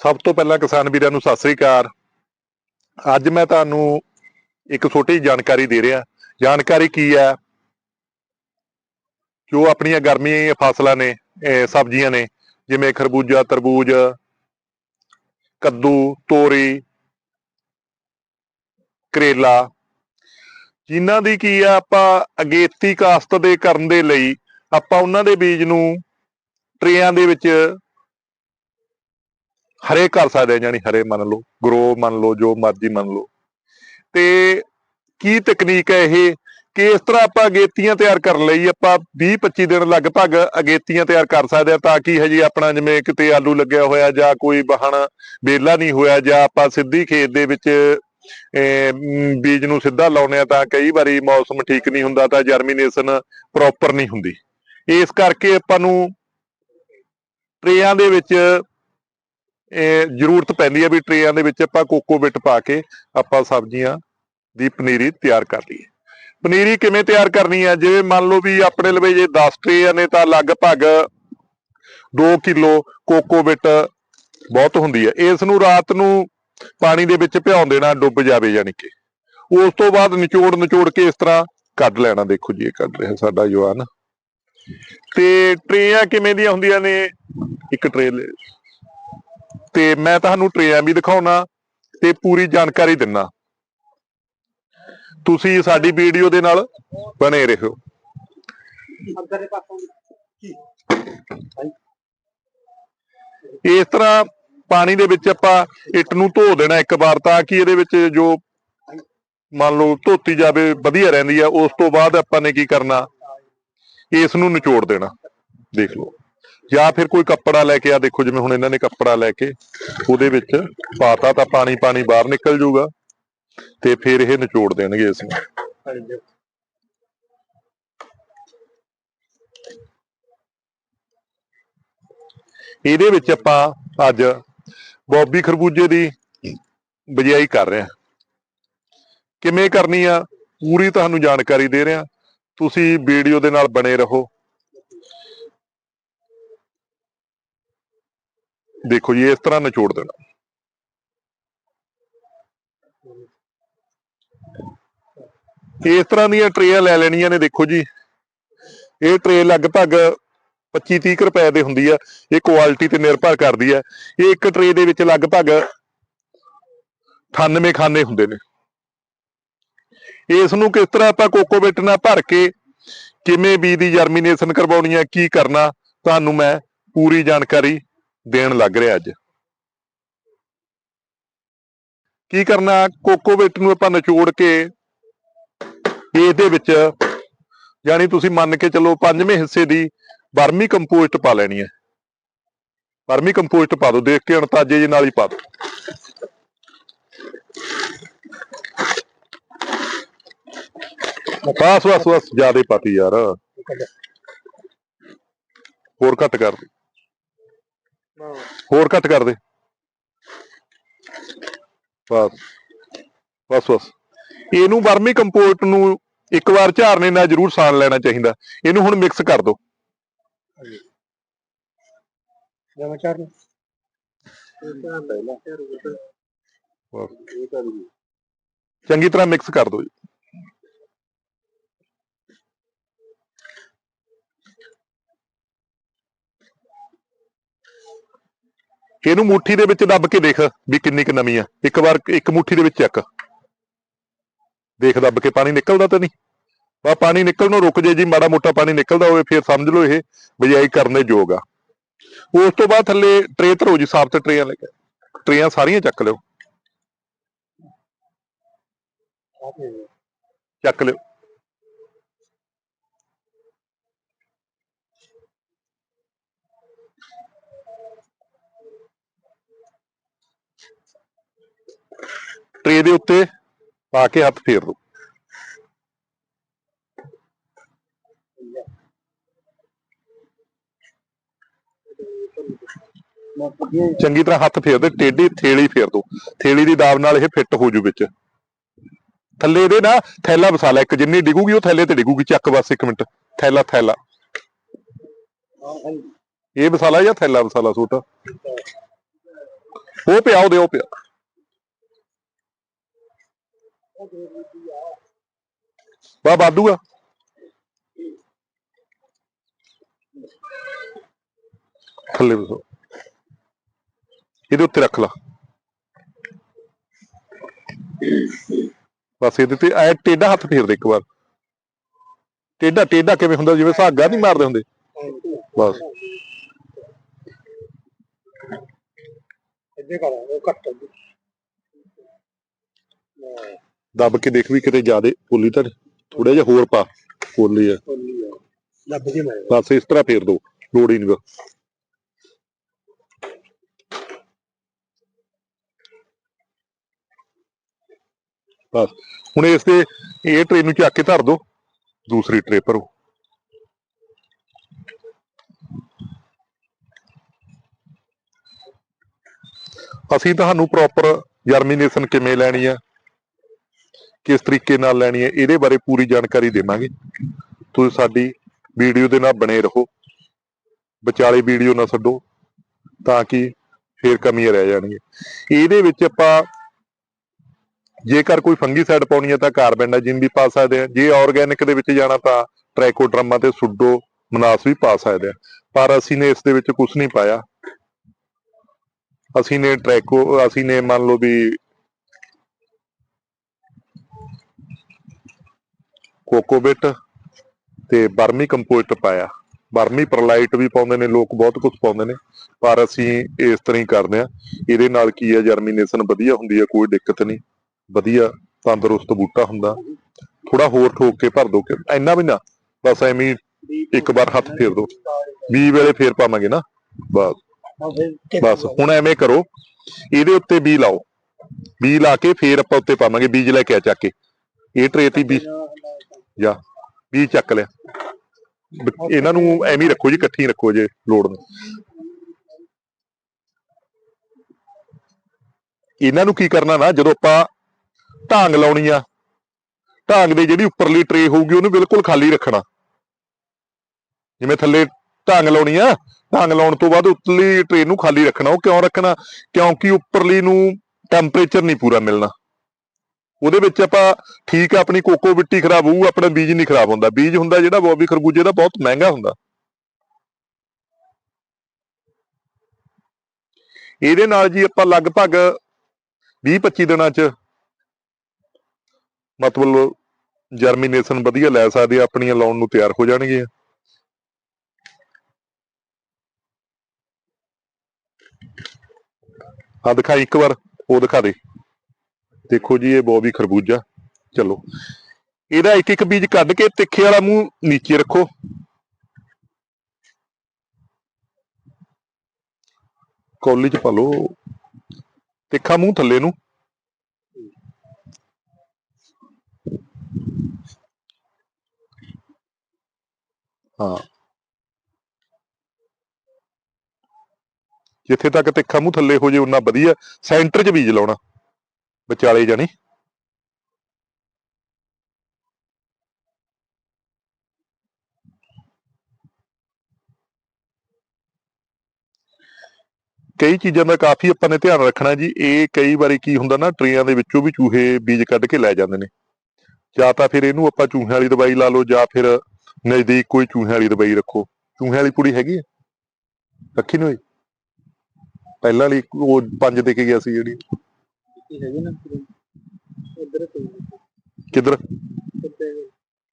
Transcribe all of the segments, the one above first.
ਸਭ ਤੋਂ ਪਹਿਲਾਂ ਕਿਸਾਨ ਵੀਰਾਂ ਨੂੰ ਸਤਿ ਸ੍ਰੀ ਅਕਾਲ। ਅੱਜ ਮੈਂ ਤੁਹਾਨੂੰ ਇੱਕ ਛੋਟੀ ਜਿਹੀ ਜਾਣਕਾਰੀ ਦੇ ਰਿਹਾ। ਜਾਣਕਾਰੀ ਕੀ ਹੈ? ਜੋ ਆਪਣੀਆਂ ਗਰਮੀ ਫਸਲਾਂ ਨੇ ਸਬਜ਼ੀਆਂ ਨੇ, ਜਿਵੇਂ ਖਰਬੂਜਾ, ਤਰਬੂਜ, ਕੱਦੂ, ਤੋਰੀ, ਕਰੇਲਾ। ਜਿਨ੍ਹਾਂ ਦੀ ਕੀ ਆ ਆਪਾਂ ਅਗੇਤੀ ਕਾਸਤ ਦੇ ਕਰਨ ਦੇ ਲਈ ਆਪਾਂ ਉਹਨਾਂ ਦੇ ਬੀਜ ਨੂੰ ਟਰੇਆਂ ਦੇ ਵਿੱਚ ਹਰੇ ਕਰ ਸਕਦੇ ਆ ਜਾਨੀ ਹਰੇ ਮੰਨ ਲਓ ਗਰੋ ਮੰਨ ਲਓ ਜੋ ਮਰਜ਼ੀ ਮੰਨ ਲਓ। ਤੇ ਕੀ ਤਕਨੀਕ ਹੈ ਇਹ ਕਿ ਇਸ ਤਰ੍ਹਾਂ ਆਪਾਂ ਅਗੇਤੀਆਂ ਤਿਆਰ ਕਰਨ ਲਈ ਆਪਾਂ 20 25 ਦਿਨ ਲਗਭਗ ਅਗੇਤੀਆਂ ਤਿਆਰ ਕਰ ਸਕਦੇ ਆ ਤਾਂ ਕਿ ਹਜੇ ਆਪਣਾ ਜਿਵੇਂ ਕਿਤੇ ਆਲੂ ਲੱਗਿਆ ਹੋਇਆ ਜਾਂ ਕੋਈ ਵਾਹਣ ਬੇਲਾ ਨਹੀਂ ਹੋਇਆ ਜਾਂ ਆਪਾਂ ਸਿੱਧੀ ਖੇਤ ਦੇ ਵਿੱਚ ਅਹ, ਬੀਜ ਨੂੰ ਸਿੱਧਾ ਲਾਉਨੇ ਆ ਤਾਂ ਕਈ ਵਾਰੀ ਮੌਸਮ ਠੀਕ ਨਹੀਂ ਹੁੰਦਾ ਤਾਂ ਜਰਮੀਨੇਸ਼ਨ ਪ੍ਰੋਪਰ ਨਹੀਂ ਹੁੰਦੀ। ਇਸ ਕਰਕੇ ਆਪਾਂ ਨੂੰ ਟਰੇਆਂ ਦੇ ਵਿੱਚ ਇਹ ਜ਼ਰੂਰਤ ਪੈਂਦੀ ਹੈ ਵੀ ਟਰੇਆਂ ਦੇ ਵਿੱਚ ਆਪਾਂ ਕੋਕੋ ਬਿਟ ਪਾ ਕੇ ਆਪਾਂ ਸਬਜ਼ੀਆਂ ਦੀ ਪਨੀਰੀ ਤਿਆਰ ਕਰ ਲਈਏ। ਪਨੀਰੀ ਕਿਵੇਂ ਤਿਆਰ ਕਰਨੀ ਹੈ? ਜਿਵੇਂ ਮੰਨ ਲਓ ਵੀ ਆਪਣੇ ਲਵੇ ਜੇ 10 ਟਰੇ ਨੇ ਤਾਂ ਲਗਭਗ 2 ਕਿਲੋ ਕੋਕੋਬਿਟ ਬਹੁਤ ਹੁੰਦੀ ਹੈ। ਇਸ ਨੂੰ ਰਾਤ ਨੂੰ ਪਾਣੀ ਦੇ ਵਿੱਚ ਭਿਉਂ ਦੇਣਾ ਡੁੱਬ ਜਾਵੇ ਯਾਨੀ ਕਿ। ਉਸ ਤੋਂ ਬਾਅਦ ਨਿਚੋੜ ਨਿਚੋੜ ਕੇ ਇਸ ਤਰ੍ਹਾਂ ਕੱਢ ਲੈਣਾ। ਦੇਖੋ ਜੀ, ਇਹ ਕੱਢ ਰਿਹਾ ਸਾਡਾ ਜਵਾਨ। ਤੇ ਟਰੇਆਂ ਕਿਵੇਂ ਦੀਆਂ ਹੁੰਦੀਆਂ ਨੇ? ਇੱਕ ਟਰੇ ਤੇ ਮੈਂ ਤੁਹਾਨੂੰ ਟਰੇਆਂ ਵੀ ਦਿਖਾਉਣਾ ਤੇ ਪੂਰੀ ਜਾਣਕਾਰੀ ਦਿੰਨਾ। ਤੁਸੀਂ ਸਾਡੀ ਵੀਡੀਓ ਦੇ ਨਾਲ ਬਣੇ ਰਹੋ। ਅੰਦਰ ਇਸ ਤਰ੍ਹਾਂ ਪਾਣੀ ਦੇ ਵਿੱਚ ਆਪਾਂ ਇੱਟ ਨੂੰ ਧੋ ਦੇਣਾ ਇੱਕ ਵਾਰ ਤਾਂ ਕਿ ਇਹਦੇ ਵਿੱਚ ਜੋ ਮੰਨ ਲਓ ਧੋਤੀ ਜਾਵੇ, ਵਧੀਆ ਰਹਿੰਦੀ ਆ, ਉਸ ਤੋਂ ਬਾਅਦ ਆਪਾਂ ਨੇ ਕੀ ਕਰਨਾ? ਇਸ ਨੂੰ ਨਿਚੋੜ ਦੇਣਾ। ਦੇਖ ਲਓ। ਜਾਂ ਫਿਰ ਕੋਈ ਕੱਪੜਾ ਲੈ ਕੇ ਆ ਦੇਖੋ ਜਿਵੇਂ ਹੁਣ ਇਹਨਾਂ ਨੇ ਕੱਪੜਾ ਲੈ ਕੇ ਉਹਦੇ ਵਿੱਚ ਪਾਤਾ ਤਾਂ ਪਾਣੀ ਪਾਣੀ ਬਾਹਰ ਨਿਕਲ ਜਾਊਗਾ ਤੇ ਫਿਰ ਇਹ ਨਿਚੋੜ ਦੇਣਗੇ ਇਸ ਨੂੰ ਇਹਦੇ ਵਿੱਚ ਆਪਾਂ ਅੱਜ ਬੋਬੀ ਖਰਬੂਜੇ ਦੀ ਬਜਾਈ ਕਰ ਰਹੇ ਹਾਂ। ਕਿਵੇਂ ਕਰਨੀ ਆ, ਪੂਰੀ ਤੁਹਾਨੂੰ ਜਾਣਕਾਰੀ ਦੇ ਰਿਹਾ ਤੁਸੀਂ ਵੀਡੀਓ ਦੇ ਨਾਲ ਬਣੇ ਰਹੋ। ਦੇਖੋ ਜੀ, ਇਸ ਤਰ੍ਹਾਂ ਨਿਚੋੜ ਦੇਣਾ। ਇਸ ਤਰ੍ਹਾਂ ਦੀਆਂ ਟਰੇਆਂ ਲੈ ਲੈਣੀਆਂ ਨੇ, ਦੇਖੋ ਜੀ। ਇਹ ਟਰੇ ਲਗਭਗ 25 30 ਰੁਪਏ ਦੇ ਹੁੰਦੀ ਆ। ਇਹ ਕੁਆਲਿਟੀ ਤੇ ਨਿਰਭਰ ਕਰਦੀ ਆ। ਇਹ ਇੱਕ ਟਰੇ ਦੇ ਵਿੱਚ ਲਗਭਗ 98 ਖਾਨੇ ਹੁੰਦੇ ਨੇ। ਇਸ ਨੂੰ ਕਿਸ ਤਰ੍ਹਾਂ ਆਪਾਂ ਕੋਕੋਬਿਟ ਨਾਲ ਭਰ ਕੇ ਕਿਵੇਂ ਬੀ ਦੀ ਜਰਮੀਨੇਸ਼ਨ ਕਰਵਾਉਣੀ ਆ, ਕੀ ਕਰਨਾ, ਤੁਹਾਨੂੰ ਮੈਂ ਪੂਰੀ ਜਾਣਕਾਰੀ ਦੇਣ ਲੱਗ ਰਿਹਾ ਅੱਜ। ਕੀ ਕਰਨਾ ਕੋਕੋਵਿਟ ਨੂੰ ਆਪਾਂ ਨਿਚੋੜ ਕੇ ਇਹਦੇ ਵਿੱਚ, ਯਾਨੀ ਤੁਸੀਂ ਮੰਨ ਕੇ ਚੱਲੋ ਪੰਜਵੇਂ ਹਿੱਸੇ ਦੀ ਵਰਮੀ ਕੰਪੋਸਟ ਪਾ ਲੈਣੀ ਹੈ। ਵਰਮੀ ਕੰਪੋਸਟ ਪਾ ਦਿਓ, ਦੇਖ ਕੇ ਅੰਤਾਜੇ ਜੀ ਨਾਲ ਹੀ ਪਾ ਦਿਓ। ਬਸ ਬਸ ਬਸ, ਜ਼ਿਆਦਾ ਪਾਤੀ ਯਾਰ। ਹੋਰ ਘੱਟ ਕਰ। ਦੇ ਹੋਰ ਘੱਟ ਕਰ ਦੇ ਬਸ ਬਸ ਬਸ। ਇਹਨੂੰ ਵਰਮੀ ਕੰਪੋਸਟ ਨੂੰ ਇੱਕ ਵਾਰ ਝਾਰਨੇ ਨਾਲ ਜ਼ਰੂਰ ਸਾਣ ਲੈਣਾ ਚਾਹੀਦਾ। ਇਹਨੂੰ ਹੁਣ ਮਿਕਸ ਕਰ ਦਿਓ ਨੂੰ ਚੰਗੀ ਤਰ੍ਹਾਂ ਮਿਕਸ ਕਰ ਦਿਓ ਜੀ। ਇਹਨੂੰ ਮੁੱਠੀ ਦੇ ਵਿੱਚ ਦੱਬ ਕੇ ਦੇਖ ਵੀ ਕਿੰਨੀ ਕੁ ਨਮੀ ਆ। ਇੱਕ ਵਾਰ ਇੱਕ ਮੁੱਠੀ ਦੇ ਵਿੱਚ ਚੱਕ। ਦੇਖ ਦੱਬ ਕੇ ਪਾਣੀ ਨਿਕਲਦਾ ਤਾਂ ਨਹੀਂ। ਬਾ ਪਾਣੀ ਨਿਕਲਣੋਂ ਰੁਕ ਜੇ ਜੀ, ਮਾੜਾ ਮੋਟਾ ਪਾਣੀ ਨਿਕਲਦਾ ਹੋਵੇ, ਫਿਰ ਸਮਝ ਲਓ ਇਹ ਬਿਜਾਈ ਕਰਨ ਦੇ ਯੋਗ ਆ। ਉਸ ਤੋਂ ਬਾਅਦ ਥੱਲੇ ਟਰੇ ਧਰੋ ਜੀ ਸਾਫ਼ ਤੇ ਟਰੇਆਂ ਲੈ ਕੇ। ਟਰੇਆਂ ਸਾਰੀਆਂ ਚੱਕ ਲਿਓ। ਚੱਕ ਲਿਓ। ਟਰੇ ਦੇ ਉੱਤੇ ਪਾ ਕੇ ਹੱਥ ਫੇਰ ਦਿਓ ਚੰਗੀ ਤਰ੍ਹਾਂ ਹੱਥ ਫੇਰ ਦੇ, ਟੇਢੀ ਥੇਲੀ ਫੇਰ ਦੋ। ਥੇਲੀ ਦੀ ਦਾਬ ਨਾਲ ਇਹ ਫਿੱਟ ਹੋ ਜੂ ਵਿੱਚ। ਥੱਲੇ ਦੇ ਨਾ ਥੈਲਾ ਵਸਾ ਲੈ, ਇੱਕ ਜਿੰਨੀ ਡਿਗੂਗੀ ਉਹ ਥੈਲੇ ਤੇ ਡਿਗੂਗੀ। ਚੱਕ ਬਸ ਇੱਕ ਮਿੰਟ। ਥੈਲਾ ਥੈਲਾ। ਇਹ ਵਸਾਲਾ ਜਾਂ ਥੈਲਾ ਵਸਾਲਾ ਛੋਟਾ ਉਹ ਪਿਆ, ਉਹਦੇ ਉਹ ਪਿਆ। ਬਾ ਬਾਦੂਗਾ ਥੱਲੇ ਬਸੋ ਇਹਦੇ ਉੱਤੇ ਰੱਖ ਲਾ। ਬਸ ਇਹਦੇ ਤੇ ਐ ਟੇਢਾ ਹੱਥ ਫੇਰ ਦੇ ਇੱਕ ਵਾਰ। ਟੇਢਾ ਟੇਢਾ ਕਿਵੇਂ ਹੁੰਦਾ? ਜਿਵੇਂ ਸਾਗਾ ਨਹੀਂ ਮਾਰਦੇ ਹੁੰਦੇ। ਬਸ। ਇੱਥੇ ਕਰ, ਉਹ ਕੱਟ ਦੇ ਦੱਬ ਕੇ ਦੇਖ ਵੀ ਕਿਤੇ ਜ਼ਿਆਦੇ ਪੋਲੀ ਤਾਂ ਥੋੜਾ ਜਿਹਾ ਹੋਰ ਪਾ ਪੋਲੀ ਆ। ਲੱਭ ਕੇ ਮੈਂ ਬਸ ਇਸ ਤਰ੍ਹਾਂ ਫੇਰ ਦੋ ਲੋੜ ਹੀ ਨਹੀਂ ਬਸ ਹੁਣ ਇਸ ਤੇ ਇਹ ਟ੍ਰੇ ਨੂੰ ਚੱਕ ਕੇ ਧਰ ਦੋ ਦੂਸਰੀ ਟ੍ਰੇ ਭਰੋ ਅਸੀਂ ਤੁਹਾਨੂੰ ਪ੍ਰੋਪਰ ਜਰਮੀਨੇਸ਼ਨ ਕਿਵੇਂ ਲੈਣੀ ਆ? ਕਿਸ ਤਰੀਕੇ ਨਾਲ ਲੈਣੀ ਹੈ, ਇਹਦੇ ਬਾਰੇ ਪੂਰੀ ਜਾਣਕਾਰੀ ਦੇਵਾਂਗੇ। ਤੁਸੀਂ ਸਾਡੀ ਵੀਡੀਓ ਦੇ ਨਾਲ ਬਣੇ ਰਹੋ। ਵਿਚਾਲੇ ਵੀਡੀਓ ਨਾ ਛੱਡੋ, ਤਾਂ ਕਿ ਫੇਰ ਕਮੀਆਂ ਰਹਿ ਜਾਣਗੀਆਂ। ਇਹਦੇ ਵਿੱਚ ਆਪਾਂ ਜੇਕਰ ਕੋਈ ਫੰਗੀਸਾਈਡ ਪਾਉਣੀ ਹੈ, ਤਾਂ ਕਾਰਬੈਂਡਾਜਿਨ ਵੀ ਪਾ ਸਕਦੇ ਆ ਜੇ ਆਰਗੈਨਿਕ ਦੇ ਵਿੱਚ ਜਾਣਾ, ਤਾਂ ਟ੍ਰਾਈਕੋਡਰਮਾ ਤੇ ਸੁੱਡੋ ਮਨਾਸ ਵੀ ਪਾ ਸਕਦੇ ਆ ਪਰ ਅਸੀਂ ਨੇ ਇਸ ਦੇ ਵਿੱਚ ਕੁਝ ਨਹੀਂ ਪਾਇਆ। ਅਸੀਂ ਨੇ ਟ੍ਰੈਕੋ ਅਸੀਂ ਨੇ ਮੰਨ ਲਓ ਵੀ ਕੋਕੋਬਿਟ ਤੇ ਬਰਮੀ ਕੰਪੋਸਟ ਪਾਇਆ। ਬਰਮੀ ਪਰਲਾਈਟ ਵੀ ਪਾਉਂਦੇ ਨੇ, ਲੋਕ ਬਹੁਤ ਕੁਝ ਪਾਉਂਦੇ ਨੇ, ਪਰ ਅਸੀਂ ਇਸ ਤਰ੍ਹਾਂ ਹੀ ਕਰਦੇ ਆ ਇਹਦੇ ਨਾਲ ਕੀ ਹੈ ਜਰਮੀਨੇਸ਼ਨ ਵਧੀਆ ਹੁੰਦੀ ਹੈ, ਕੋਈ ਦਿੱਕਤ ਨਹੀਂ। ਵਧੀਆ ਤੰਦਰੁਸਤ ਬੂਟਾ ਹੁੰਦਾ। ਥੋੜਾ ਹੋਰ ਠੋਕ ਕੇ ਭਰ ਦੋ ਕਿ ਇੰਨਾ ਵੀ ਨਾ, ਬਸ ਐਵੇਂ ਇੱਕ ਵਾਰ ਹੱਥ ਫੇਰ ਦੋ। 20 ਵੇਲੇ ਫੇਰ ਪਾਵਾਂਗੇ ਨਾ, ਬਸ। ਬਸ, ਹੁਣ ਐਵੇਂ ਕਰੋ, ਇਹਦੇ ਉੱਤੇ ਬੀ ਲਾਓ। ਬੀ ਲਾ ਕੇ ਫੇਰ ਆਪਾਂ ਉੱਤੇ ਪਾਵਾਂਗੇ, ਬੀਜ ਲੈ ਕੇ ਆ ਚੱਕ ਕੇ। ਇਹ ਟਰੇ ਤੇ ਬੀ ਜਾ ਬੀ ਚੱਕ ਲਿਆ। ਇਹਨਾਂ ਨੂੰ ਐਵੇਂ ਹੀ ਰੱਖੋ ਜੀ, ਇਕੱਠੀ ਰੱਖੋ ਜੇ ਲੋੜ ਨੂੰ ਇਹਨਾਂ ਨੂੰ ਕੀ ਕਰਨਾ ਨਾ, ਜਦੋਂ ਆਪਾਂ ਢਾਂਗ ਲਾਉਣੀ ਆ, ਢਾਂਗ ਦੇ ਜਿਹੜੀ ਉੱਪਰਲੀ ਟਰੇ ਹੋਊਗੀ, ਉਹਨੂੰ ਬਿਲਕੁਲ ਖਾਲੀ ਰੱਖਣਾ। ਜਿਵੇਂ ਥੱਲੇ ਢਾਂਗ ਲਾਉਣੀ ਆ, ਢਾਂਗ ਲਾਉਣ ਤੋਂ ਬਾਅਦ ਉੱਤਲੀ ਟਰੇ ਨੂੰ ਖਾਲੀ ਰੱਖਣਾ। ਉਹ ਕਿਉਂ ਰੱਖਣਾ? ਕਿਉਂਕਿ ਉੱਪਰਲੀ ਨੂੰ ਟੈਂਪਰੇਚਰ ਨਹੀਂ ਪੂਰਾ ਮਿਲਣਾ। ਉਹਦੇ ਵਿੱਚ ਆਪਾਂ ਠੀਕ ਆ ਆਪਣੀ ਕੋਕੋ ਮਿੱਟੀ ਖਰਾਬ ਹੋਊ, ਆਪਣਾ ਬੀਜ ਨਹੀਂ ਖਰਾਬ ਹੁੰਦਾ। ਬੀਜ ਹੁੰਦਾ ਜਿਹੜਾ ਬੋਬੀ ਖਰਬੂਜੇ ਦਾ ਬਹੁਤ ਮਹਿੰਗਾ ਹੁੰਦਾ। ਇਹਦੇ ਨਾਲ ਜੀ ਆਪਾਂ ਲਗਭਗ 20-25 ਦਿਨਾਂ ਚ ਮਤਲਬ ਜਰਮੀਨੇਸ਼ਨ ਵਧੀਆ ਲੈ ਸਕਦੇ ਆ, ਆਪਣੀਆਂ ਲਾਉਣ ਨੂੰ ਤਿਆਰ ਹੋ ਜਾਣਗੀਆਂ। ਆ ਦਿਖਾ ਇੱਕ ਵਾਰ, ਉਹ ਦਿਖਾ ਦੇ। ਦੇਖੋ ਜੀ, ਇਹ ਬੋਬੀ ਖਰਬੂਜਾ। ਚਲੋ। ਇਹਦਾ ਇੱਕ ਇੱਕ ਬੀਜ ਕੱਢ ਕੇ ਤਿੱਖੇ ਵਾਲਾ ਮੂੰਹ ਨੀਚੇ ਰੱਖੋ। ਕੌਲੀ ਚ ਪਾ ਲਓ। ਤਿੱਖਾ ਮੂੰਹ ਥੱਲੇ ਨੂੰ। ਹਾਂ। ਜਿੱਥੇ ਤੱਕ ਤਿੱਖਾ ਮੂੰਹ ਥੱਲੇ ਹੋ ਜੇ, ਉਨਾ ਵਧੀਆ। ਸੈਂਟਰ 'ਚ ਬੀਜ ਲਾਉਣਾ। ਵਿਚਾਲੇ ਜਾਣੀ। ਕਈ ਚੀਜ਼ਾਂ ਦਾ ਕਾਫੀ ਆਪਾਂ ਨੇ ਧਿਆਨ ਰੱਖਣਾ ਜੀ, ਇਹ ਕਈ ਵਾਰੀ ਕੀ ਹੁੰਦਾ ਨਾ, ਟਰੀਆਂ ਦੇ ਵਿੱਚੋਂ ਵੀ ਚੂਹੇ ਬੀਜ ਕੱਢ ਕੇ ਲੈ ਜਾਂਦੇ ਨੇ। ਜਾਂ ਤਾਂ ਫਿਰ ਇਹਨੂੰ ਆਪਾਂ ਚੂਹਿਆਂ ਵਾਲੀ ਦਵਾਈ ਲਾ ਲਓ, ਜਾਂ ਫਿਰ ਨਜ਼ਦੀਕ ਕੋਈ ਚੂਹਿਆਂ ਵਾਲੀ ਦਵਾਈ ਰੱਖੋ। ਚੂਹਿਆਂ ਵਾਲੀ ਪੁੜੀ ਹੈਗੀ ਹੈ ਰੱਖੀ ਨਹੀਂ ਹੋਈ? ਪਹਿਲਾਂ ਲਈ ਉਹ ਪੰਜ ਦੇ ਕੇ ਗਿਆ ਸੀ ਜਿਹੜੀ। ਹੈਗੇ ਨਾ ਉਧਰ ਤੇ ਕਿੱਧਰ?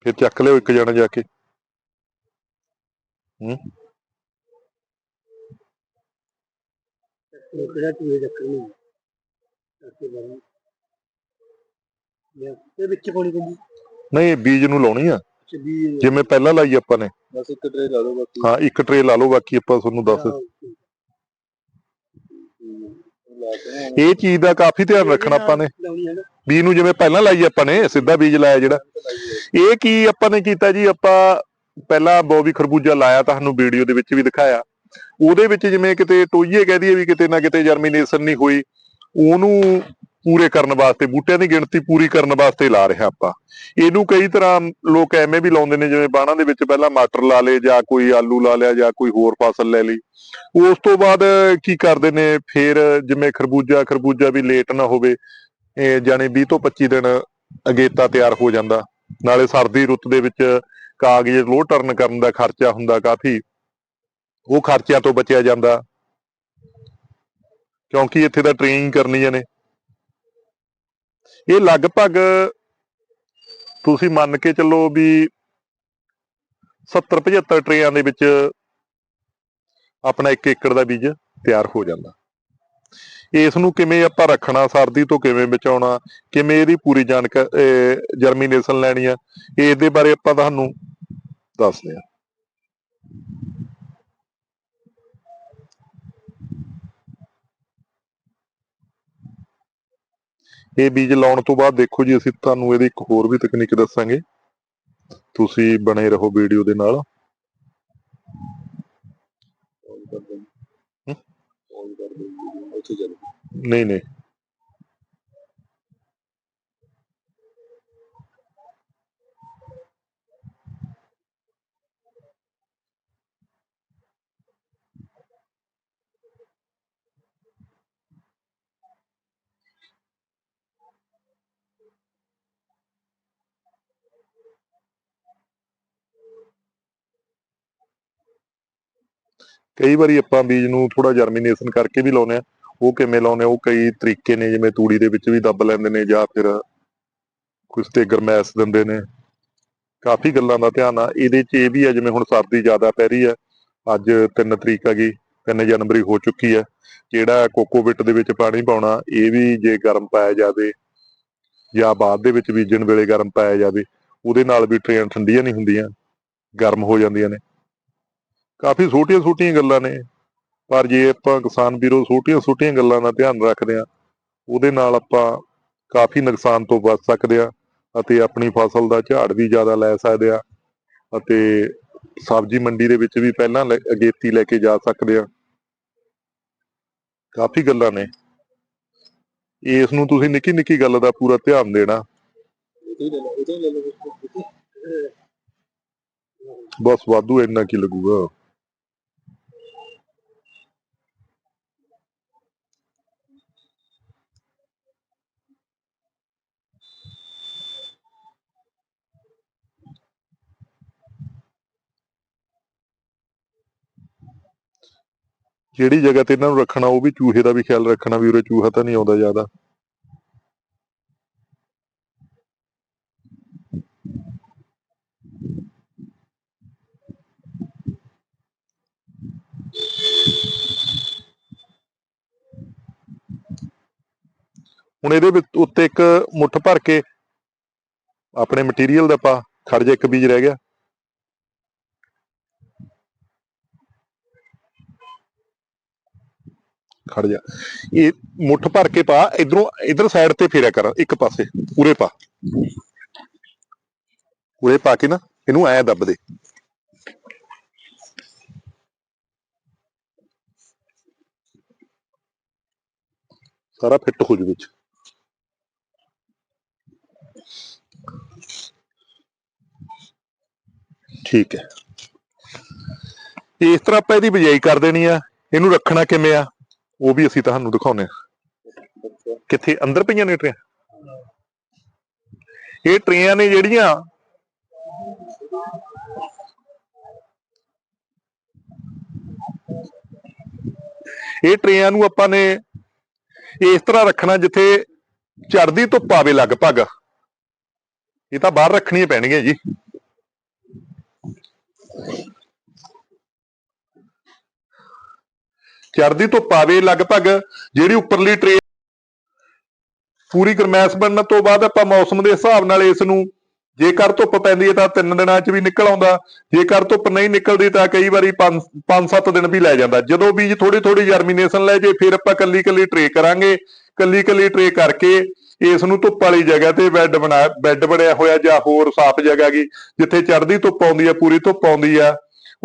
ਫਿਰ ਚੱਕ ਲਿਓ ਇੱਕ ਜਣਾ ਜਾ ਕੇ। ਕਿਹੜਾ ਚੱਕਰ ਨਹੀਂ ਬਰਾਂ ਇਹ ਵਿੱਚ ਪਾਣੀ ਪੈਂਦੀ। ਨਹੀਂ ਬੀਜ ਨੂੰ ਲਾਉਣੀ ਆ। ਜਿਵੇਂ ਪਹਿਲਾਂ ਲਾਈ ਆਪਾਂ ਨੇ। ਬਸ ਇੱਕ ਟਰੇ ਲਾ ਦੋ ਬਾਕੀ। ਹਾਂ ਇੱਕ ਟਰੇ ਲਾ ਲਓ ਬਾਕੀ ਆਪਾਂ ਤੁਹਾਨੂੰ ਦੱਸ। ਇਹ ਚੀਜ਼ ਦਾ ਕਾਫੀ ਧਿਆਨ ਰੱਖਣਾ ਆਪਾਂ ਨੇ। ਬੀਜ ਨੂੰ ਜਿਵੇਂ ਪਹਿਲਾਂ ਲਾਈ ਆਪਾਂ ਨੇ ਸਿੱਧਾ ਬੀਜ ਲਾਇਆ ਜਿਹੜਾ। ਇਹ ਕੀ ਆਪਾਂ ਨੇ ਕੀਤਾ ਜੀ? ਆਪਾਂ ਪਹਿਲਾਂ ਬੋਬੀ ਖਰਬੂਜਾ ਲਾਇਆ ਤੁਹਾਨੂੰ ਵੀਡੀਓ ਦੇ ਵਿੱਚ ਵੀ ਦਿਖਾਇਆ। ਉਹਦੇ ਵਿੱਚ ਜਿਵੇਂ ਕਿਤੇ ਟੋਈਏ ਕਹਿ ਦਈਏ ਵੀ ਕਿਤੇ ਨਾ ਕਿਤੇ ਜਰਮੀਨੇਸ਼ਨ ਨਹੀਂ ਹੋਈ। ਉਹਨੂੰ ਪੂਰੇ ਕਰਨ ਵਾਸਤੇ, ਬੂਟਿਆਂ ਦੀ ਗਿਣਤੀ ਪੂਰੀ ਕਰਨ ਵਾਸਤੇ ਲਾ ਰਿਹਾ ਆਪਾਂ। ਇਹਨੂੰ ਕਈ ਤਰ੍ਹਾਂ ਲੋਕ ਐਵੇਂ ਵੀ ਲਾਉਂਦੇ ਨੇ, ਜਿਵੇਂ ਬਾਣਾ ਦੇ ਵਿੱਚ ਪਹਿਲਾਂ ਮਟਰ ਲਾ ਲੇ ਜਾਂ ਕੋਈ ਆਲੂ ਲਾ ਲਿਆ, ਜਾਂ ਕੋਈ ਹੋਰ ਫਸਲ ਲੈ ਲਈ। ਉਸ ਤੋਂ ਬਾਅਦ ਕੀ ਕਰਦੇ ਨੇ, ਫੇਰ ਜਿਵੇਂ ਖਰਬੂਜਾ ਖਰਬੂਜਾ ਵੀ ਲੇਟ ਨਾ ਹੋਵੇ, ਇਹ ਜਾਨੀ 20 ਤੋਂ 25 ਦਿਨ ਅਗੇਤਾ ਤਿਆਰ ਹੋ ਜਾਂਦਾ। ਨਾਲੇ ਸਰਦੀ ਰੁੱਤ ਦੇ ਵਿੱਚ ਕਾਗਜ਼ ਲੋਹ ਟਰਨ ਕਰਨ ਦਾ ਖਰਚਾ ਹੁੰਦਾ ਕਾਫੀ। ਉਹ ਖਰਚਿਆਂ ਤੋਂ ਬਚਿਆ ਜਾਂਦਾ। ਕਿਉਂਕਿ ਇੱਥੇ ਦਾ ਟ੍ਰੇਨਿੰਗ ਕਰਨੀਆਂ ਨੇ। ਇਹ ਲਗਭਗ ਤੁਸੀਂ ਮੰਨ ਕੇ ਚੱਲੋ ਵੀ 70 75 ਟਰੇਆਂ ਦੇ ਵਿੱਚ ਆਪਣਾ 1 ਏਕੜ ਦਾ ਬੀਜ ਤਿਆਰ ਹੋ ਜਾਂਦਾ। ਇਸ ਨੂੰ ਕਿਵੇਂ ਆਪਾਂ ਰੱਖਣਾ, ਸਰਦੀ ਤੋਂ ਕਿਵੇਂ ਬਚਾਉਣਾ, ਕਿਵੇਂ ਇਹਦੀ ਪੂਰੀ ਜਾਣਕਾਰੀ ਜਰਮੀਨੇਸ਼ਨ ਲੈਣੀ ਆ ਇਸ ਦੇ ਬਾਰੇ ਆਪਾਂ ਤੁਹਾਨੂੰ ਦੱਸਦੇ ਆ ਇਹ ਬੀਜ ਲਾਉਣ ਤੋਂ ਬਾਅਦ ਦੇਖੋ ਜੀ ਅਸੀਂ ਤੁਹਾਨੂੰ ਇਹਦੀ ਇੱਕ ਹੋਰ ਵੀ ਤਕਨੀਕ ਦੱਸਾਂਗੇ। ਤੁਸੀਂ ਬਣੇ ਰਹੋ ਵੀਡੀਓ ਦੇ ਨਾਲ। ਨਹੀਂ ਨਹੀਂ। ਕਈ ਵਾਰੀ ਆਪਾਂ ਬੀਜ ਨੂੰ ਥੋੜਾ ਜਰਮੀਨੇਸ਼ਨ ਕਰਕੇ ਵੀ ਲਾਉਨੇ ਆ ਉਹ ਕਿਵੇਂ ਲਾਉਨੇ ਆ ਉਹ ਕਈ ਤਰੀਕੇ ਨੇ, ਜਿਵੇਂ ਤੂੜੀ ਦੇ ਵਿੱਚ ਵੀ ਦੱਬ ਲੈਂਦੇ ਨੇ ਜਾਂ ਫਿਰ ਕੁਝ ਤੇ ਗਰਮੈਸ਼ ਦਿੰਦੇ ਨੇ। ਕਾਫੀ ਗੱਲਾਂ ਦਾ ਧਿਆਨ ਆ। ਇਹਦੇ 'ਚ ਇਹ ਵੀ ਆ, ਜਿਵੇਂ ਹੁਣ ਸਰਦੀ ਜ਼ਿਆਦਾ ਪੈ ਰਹੀ ਆ, ਅੱਜ 3 ਤਰੀਕ ਆ ਗਈ 3 ਜਨਵਰੀ ਹੋ ਚੁੱਕੀ ਆ। ਜਿਹੜਾ ਕੋਕੋਵਿਟ ਦੇ ਵਿੱਚ ਪਾਣੀ ਪਾਉਣਾ, ਇਹ ਵੀ ਜੇ ਗਰਮ ਪਾਇਆ ਜਾਵੇ ਜਾਂ ਬਾਅਦ ਦੇ ਵਿੱਚ ਬੀਜਣ ਵੇਲੇ ਗਰਮ ਪਾਇਆ ਜਾਵੇ, ਉਹਦੇ ਨਾਲ ਵੀ ਟਰੇਨ ਠੰਡੀਆਂ ਨਹੀਂ ਹੁੰਦੀਆਂ, ਗਰਮ ਹੋ ਜਾਂਦੀਆਂ ਨੇ। ਕਾਫੀ ਛੋਟੀਆਂ ਛੋਟੀਆਂ ਗੱਲਾਂ ਨੇ। ਪਰ ਜੇ ਆਪਾਂ ਕਿਸਾਨ ਵੀਰੋ ਛੋਟੀਆਂ ਛੋਟੀਆਂ ਗੱਲਾਂ ਦਾ ਧਿਆਨ ਰੱਖਦੇ ਆ ਉਹਦੇ ਨਾਲ ਆਪਾਂ ਕਾਫੀ ਨੁਕਸਾਨ ਤੋਂ ਬਚ ਸਕਦੇ ਆ ਅਤੇ ਆਪਣੀ ਫਸਲ ਦਾ ਝਾੜ ਵੀ ਜ਼ਿਆਦਾ ਲੈ ਸਕਦੇ ਆ ਅਤੇ ਸਬਜ਼ੀ ਮੰਡੀ ਦੇ ਵਿੱਚ ਵੀ ਪਹਿਲਾਂ ਅਗੇਤੀ ਲੈ ਕੇ ਜਾ ਸਕਦੇ ਆ ਕਾਫੀ ਗੱਲਾਂ ਨੇ। ਇਸ ਨੂੰ ਤੁਸੀਂ ਨਿੱਕੀ ਨਿੱਕੀ ਗੱਲ ਦਾ ਪੂਰਾ ਧਿਆਨ ਦੇਣਾ। ਬਸ ਵਾਧੂ ਇੰਨਾ ਕੀ ਲੱਗੂਗਾ। ਜਿਹੜੀ ਜਗ੍ਹਾ ਤੇ ਇਹਨਾਂ ਨੂੰ ਰੱਖਣਾ, ਉਹ ਵੀ ਚੂਹੇ ਦਾ ਵੀ ਖਿਆਲ ਰੱਖਣਾ ਵੀ ਉਰੇ ਚੂਹਾ ਤਾਂ ਨਹੀਂ ਆਉਂਦਾ ਜ਼ਿਆਦਾ। ਹੁਣ ਇਹਦੇ ਵਿੱਚ ਉੱਤੇ ਇੱਕ ਮੁੱਠ ਭਰ ਕੇ ਆਪਣੇ ਮਟੀਰੀਅਲ ਦਾ ਪਾ, ਖੜ ਜਾ ਇੱਕ ਬੀਜ ਰਹਿ ਗਿਆ। ਖੜ ਜਾ। ਇਹ ਮੁੱਠ ਭਰ ਕੇ ਪਾ, ਇਧਰੋਂ, ਇਧਰ ਸਾਈਡ ਤੇ ਫੇਰਿਆ ਕਰ, ਇੱਕ ਪਾਸੇ, ਪੂਰੇ ਪਾ। ਪੂਰੇ ਪਾ ਕੇ ਨਾ, ਇਹਨੂੰ ਐ ਦੱਬ ਦੇ। ਸਾਰਾ ਫਿੱਟ ਹੋ ਜੂ ਵਿੱਚ। ਠੀਕ ਹੈ। ਇਸ ਤਰ੍ਹਾਂ ਆਪਾਂ ਇਹਦੀ ਬਿਜਾਈ ਕਰ ਦੇਣੀ ਆ। ਇਹਨੂੰ ਰੱਖਣਾ ਕਿਵੇਂ ਆ? ਉਹ ਵੀ ਅਸੀਂ ਤੁਹਾਨੂੰ ਦਿਖਾਉਨੇ ਆ ਕਿੱਥੇ? ਅੰਦਰ ਪਈਆਂ ਨੇ ਟਰੇਆਂ ਇਹ ਟਰੇਆਂ ਨੇ ਜਿਹੜੀਆਂ ਇਹ ਟਰੇਆਂ ਨੂੰ ਆਪਾਂ ਨੇ ਇਸ ਤਰ੍ਹਾਂ ਰੱਖਣਾ ਜਿੱਥੇ ਚੜਦੀ ਧੁੱਪ ਆਵੇ ਲਗਭਗ। ਇਹ ਤਾਂ ਬਾਹਰ ਰੱਖਣੀਆਂ ਪੈਣਗੀਆਂ ਜੀ। ਚੜ੍ਹਦੀ ਧੁੱਪ ਆਵੇ ਲਗਭਗ, ਜਿਹੜੀ ਉੱਪਰਲੀ ਟਰੇ ਪੂਰੀ ਗਰਮੈਸ਼ ਬਣਨ ਤੋਂ ਬਾਅਦ ਆਪਾਂ ਮੌਸਮ ਦੇ ਹਿਸਾਬ ਨਾਲ ਇਸ ਨੂੰ, ਜੇਕਰ ਧੁੱਪ ਪੈਂਦੀ ਹੈ ਤਾਂ ਤਿੰਨ ਦਿਨਾਂ 'ਚ ਵੀ ਨਿਕਲ ਆਉਂਦਾ, ਜੇਕਰ ਧੁੱਪ ਨਹੀਂ ਨਿਕਲਦੀ ਤਾਂ ਕਈ ਵਾਰੀ 5-7 ਦਿਨ ਵੀ ਲੈ ਜਾਂਦਾ। ਜਦੋਂ ਬੀਜ ਥੋੜੀ ਥੋੜੀ ਜਰਮੀਨੇਸ਼ਨ ਲੈ ਜੇ, ਫਿਰ ਆਪਾਂ ਕੱਲੀ ਕੱਲੀ ਟਰੇ ਕਰਾਂਗੇ, ਕੱਲੀ ਕੱਲੀ ਟਰੇ ਕਰਕੇ ਇਸ ਨੂੰ ਧੁੱਪ ਵਾਲੀ ਜਗ੍ਹਾ ਤੇ ਬੈੱਡ ਬਣਾ ਬੈੱਡ ਬਣਿਆ ਹੋਇਆ ਜਾਂ ਹੋਰ ਸਾਫ਼ ਜਗ੍ਹਾ ਗਈ ਜਿੱਥੇ ਚੜ੍ਹਦੀ ਧੁੱਪ ਆਉਂਦੀ ਆ ਪੂਰੀ ਧੁੱਪ ਆਉਂਦੀ ਆ,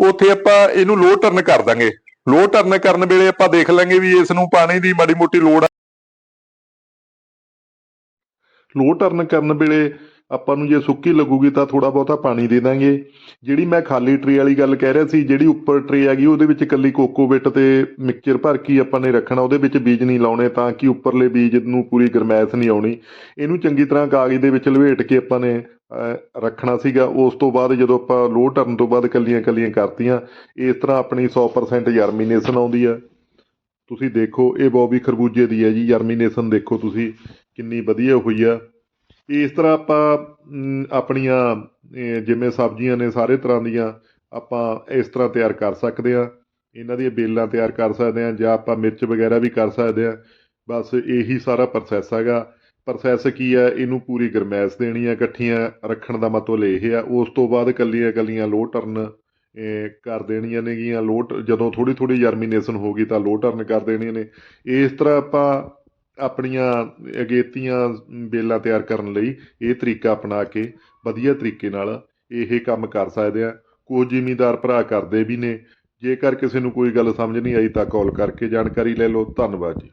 ਉੱਥੇ ਆਪਾਂ ਇਹਨੂੰ ਲੋ ਟਰਨ ਕਰ ਦਾਂਗੇ। ਲੋ ਟਰਨ ਕਰਨ ਵੇਲੇ ਆਪਾਂ ਦੇਖ ਲਾਂਗੇ ਵੀ ਇਸ ਨੂੰ ਪਾਣੀ ਦੀ ਮਾੜੀ ਮੋਟੀ ਲੋੜ ਲੋ ਟਰਨ ਕਰਨ ਵੇਲੇ ਆਪਾਂ ਨੂੰ ਜੇ ਸੁੱਕੀ ਲੱਗੂਗੀ ਤਾਂ ਥੋੜਾ ਬਹੁਤਾ ਪਾਣੀ ਦੇ ਦਾਂਗੇ। ਜਿਹੜੀ ਮੈਂ ਖਾਲੀ ਟਰੇ ਵਾਲੀ ਗੱਲ ਕਹਿ ਰਿਹਾ ਸੀ, ਜਿਹੜੀ ਉੱਪਰ ਟਰੇ ਹੈਗੀ, ਉਹਦੇ ਵਿੱਚ ਇਕੱਲੀ ਕੋਕੋਬਿਟ ਤੇ ਮਿਕਸਚਰ ਭਰ ਕੇ ਆਪਾਂ ਨੇ ਰੱਖਣਾ, ਉਹਦੇ ਵਿੱਚ ਬੀਜ ਨਹੀਂ ਲਾਉਣੇ ਤਾਂ ਕਿ ਉੱਪਰਲੇ ਬੀਜ ਨੂੰ ਪੂਰੀ ਗਰਮੈਸ਼ ਨਹੀਂ ਆਉਣੀ। ਇਹਨੂੰ ਚੰਗੀ ਤਰ੍ਹਾਂ ਕਾਗਜ਼ ਦੇ ਵਿੱਚ ਲਵੇਟ ਕੇ ਆਪਾਂ ਨੇ ਰੱਖਣਾ ਸੀਗਾ। ਉਸ ਤੋਂ ਬਾਅਦ ਜਦੋਂ ਆਪਾਂ ਲੋ ਟਰਨ ਤੋਂ ਬਾਅਦ ਕੱਲੀਆਂ ਕੱਲੀਆਂ ਕਰਤੀਆਂ, ਇਸ ਤਰ੍ਹਾਂ ਆਪਣੀ 100% ਜਰਮੀਨੇਸ਼ਨ ਆਉਂਦੀ ਆ। ਤੁਸੀਂ ਦੇਖੋ, ਇਹ ਬੌਬੀ ਖਰਬੂਜੇ ਦੀ ਹੈ ਜੀ। ਜਰਮੀਨੇਸ਼ਨ ਦੇਖੋ ਤੁਸੀਂ, ਕਿੰਨੀ ਵਧੀਆ ਹੋਈ ਆ। ਇਸ ਤਰ੍ਹਾਂ ਆਪਾਂ ਆਪਣੀਆਂ ਜਿਵੇਂ ਸਬਜ਼ੀਆਂ ਨੇ ਸਾਰੇ ਤਰ੍ਹਾਂ ਦੀਆਂ, ਆਪਾਂ ਇਸ ਤਰ੍ਹਾਂ ਤਿਆਰ ਕਰ ਸਕਦੇ ਆ। ਇਹਨਾਂ ਦੀਆਂ ਬੇਲਾਂ ਤਿਆਰ ਕਰ ਸਕਦੇ ਆ ਜਾਂ ਆਪਾਂ ਮਿਰਚ ਵਗੈਰਾ ਵੀ ਕਰ ਸਕਦੇ ਆ। ਬਸ ਇਹੀ ਸਾਰਾ ਪ੍ਰੋਸੈਸ ਹੈਗਾ। ਪ੍ਰੋਸੈਸ ਕੀ ਹੈ? ਇਹਨੂੰ ਪੂਰੀ ਗਰਮੈਸ਼ ਦੇਣੀ ਹੈ, ਇਕੱਠੀਆਂ ਰੱਖਣ ਦਾ ਮਤਲਬ ਇਹ ਆ ਉਸ ਤੋਂ ਬਾਅਦ ਕੱਲੀਆਂ ਕੱਲੀਆਂ ਲੋ ਟਰਨ ਕਰ ਦੇਣੀਆਂ ਨੇਗੀਆਂ। ਲੋਟ ਜਦੋਂ ਥੋੜੀ ਥੋੜੀ ਜਰਮੀਨੇਸ਼ਨ ਹੋ ਗਈ ਤਾਂ ਲੋ ਟਰਨ ਕਰ ਦੇਣੀਆਂ ਨੇ। ਇਸ ਤਰ੍ਹਾਂ ਆਪਾਂ ਆਪਣੀਆਂ ਅਗੇਤੀਆਂ ਬੇਲਾਂ ਤਿਆਰ ਕਰਨ ਲਈ ਇਹ ਤਰੀਕਾ ਅਪਣਾ ਕੇ ਵਧੀਆ ਤਰੀਕੇ ਨਾਲ ਇਹ ਕੰਮ ਕਰ ਸਕਦੇ ਆ ਕੁਝ ਜ਼ਿਮੀਂਦਾਰ ਭਰਾ ਕਰਦੇ ਵੀ ਨੇ। ਜੇਕਰ ਕਿਸੇ ਨੂੰ ਕੋਈ ਗੱਲ ਸਮਝ ਨਹੀਂ ਆਈ ਤਾਂ ਕਾਲ ਕਰਕੇ ਜਾਣਕਾਰੀ ਲੈ ਲਓ। ਧੰਨਵਾਦ ਜੀ।